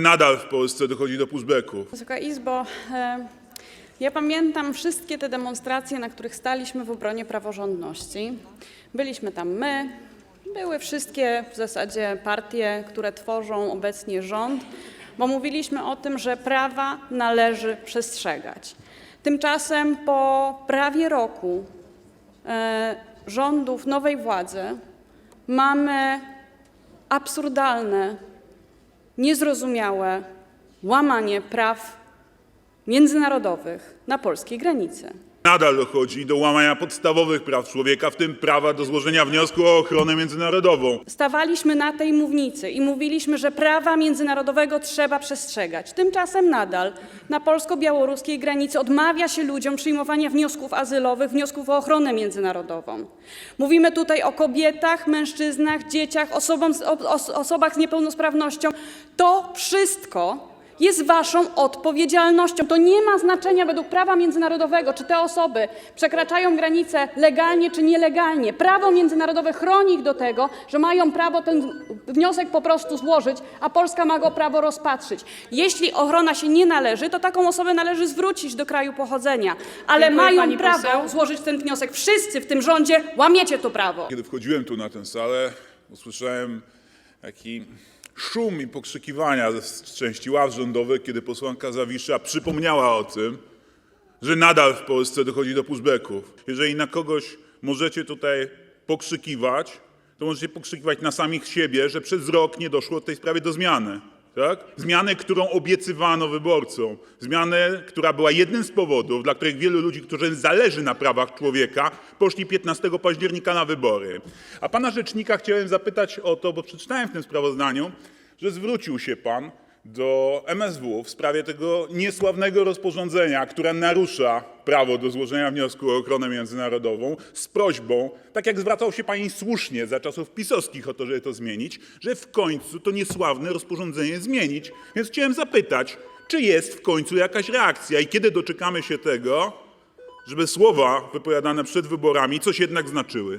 Nadal w Polsce dochodzi do pushbacków. Wysoka Izbo, e, ja pamiętam wszystkie te demonstracje, na których staliśmy w obronie praworządności. Byliśmy tam my, były wszystkie w zasadzie partie, które tworzą obecnie rząd, bo mówiliśmy o tym, że prawa należy przestrzegać. Tymczasem po prawie roku e, rządów nowej władzy mamy absurdalne niezrozumiałe łamanie praw międzynarodowych na polskiej granicy. Nadal dochodzi do łamania podstawowych praw człowieka, w tym prawa do złożenia wniosku o ochronę międzynarodową. Stawaliśmy na tej mównicy i mówiliśmy, że prawa międzynarodowego trzeba przestrzegać. Tymczasem nadal na polsko-białoruskiej granicy odmawia się ludziom przyjmowania wniosków azylowych, wniosków o ochronę międzynarodową. Mówimy tutaj o kobietach, mężczyznach, dzieciach, osobom, osobach z niepełnosprawnością. To wszystko jest waszą odpowiedzialnością. To nie ma znaczenia według prawa międzynarodowego, czy te osoby przekraczają granicę legalnie czy nielegalnie. Prawo międzynarodowe chroni ich do tego, że mają prawo ten wniosek po prostu złożyć, a Polska ma go prawo rozpatrzyć. Jeśli ochrona się nie należy, to taką osobę należy zwrócić do kraju pochodzenia, ale Dziękuję, mają pani prawo poseł. złożyć ten wniosek. Wszyscy w tym rządzie łamiecie to prawo. Kiedy wchodziłem tu na tę salę, usłyszałem taki szum i pokrzykiwania z części ław rządowych, kiedy posłanka Zawisza przypomniała o tym, że nadal w Polsce dochodzi do pushbacków. Jeżeli na kogoś możecie tutaj pokrzykiwać, to możecie pokrzykiwać na samych siebie, że przez rok nie doszło w tej sprawie do zmiany. Tak? Zmiany, którą obiecywano wyborcom. Zmiany, która była jednym z powodów, dla których wielu ludzi, którym zależy na prawach człowieka, poszli 15 października na wybory. A pana rzecznika chciałem zapytać o to, bo przeczytałem w tym sprawozdaniu, że zwrócił się pan do MSW w sprawie tego niesławnego rozporządzenia, które narusza prawo do złożenia wniosku o ochronę międzynarodową, z prośbą, tak jak zwracał się pani słusznie za czasów pisowskich o to, żeby to zmienić, że w końcu to niesławne rozporządzenie zmienić. Więc chciałem zapytać, czy jest w końcu jakaś reakcja i kiedy doczekamy się tego, żeby słowa wypowiadane przed wyborami coś jednak znaczyły?